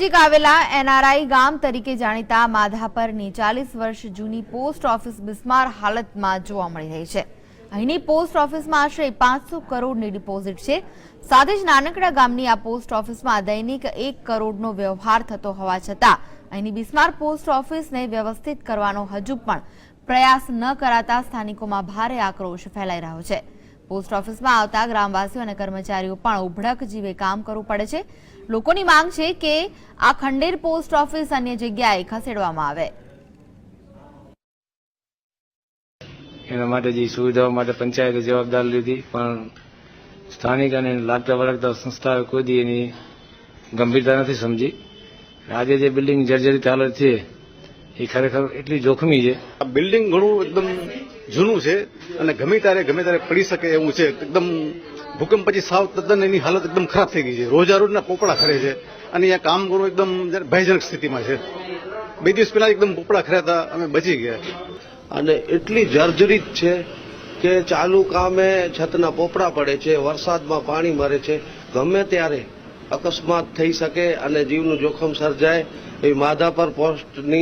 નજીક આવેલા એનઆરઆઈ ગામ તરીકે જાણીતા માધાપરની ચાલીસ વર્ષ જૂની પોસ્ટ ઓફિસ બિસ્માર હાલતમાં જોવા મળી રહી છે. અહીંની પોસ્ટ ઓફિસમાં આશરે પાંચસો કરોડની ડિપોઝિટ છે. સાથે જ નાનકડા ગામની આ પોસ્ટ ઓફિસમાં દૈનિક એક કરોડનો વ્યવહાર થતો હોવા છતાં અહીંની બિસ્માર પોસ્ટ ઓફિસને વ્યવસ્થિત કરવાનો હજુ પણ પ્રયાસ ન કરાતા સ્થાનિકોમાં ભારે આક્રોશ ફેલાઈ રહ્યો છે. પોસ્ટ ઓફિસમાં આવતા ગ્રામવાસીઓ અને કર્મચારીઓ પણ ઉભડક જીવે કામ કરવું પડે છે. લોકોની માંગ છે કે આ ખંડેર પોસ્ટ ઓફિસ અન્ય જગ્યાએ ખસેડવામાં આવે. એના માટે જે સુવિધાઓ માટે પંચાયતે જવાબદારી લીધી પણ સ્થાનિક અને લાગતા વળગતા સંસ્થાઓ કોઈ એની ગંભીરતા નથી સમજી. આજે જે બિલ્ડિંગ જર્જરિત હાલત છે એ ખરેખર એટલી જોખમી છે. આ બિલ્ડિંગ ઘણું એકદમ જૂનું છે અને ગમે ત્યારે ગમે ત્યારે પડી શકે એવું છે, એકદમ ભૂકંપ પછી સાવ તદ્દન એની હાલત એકદમ ખરાબ થઈ ગઈ છે. રોજા રોજના પોપડા ખરે છે અને અહીંયા કામ કરવું એકદમ ભયજનક સ્થિતિમાં છે. બે દિવસ પહેલા એકદમ પોપડા ખર્યા હતા, અમે બચી ગયા. અને એટલી જર્જરિત છે કે ચાલુ કામે છતના પોપડા પડે છે, વરસાદમાં પાણી મરે છે. ગમે ત્યારે અકસ્માત થઈ શકે અને જીવનું જોખમ સર્જાય, એ માધાપર પોસ્ટની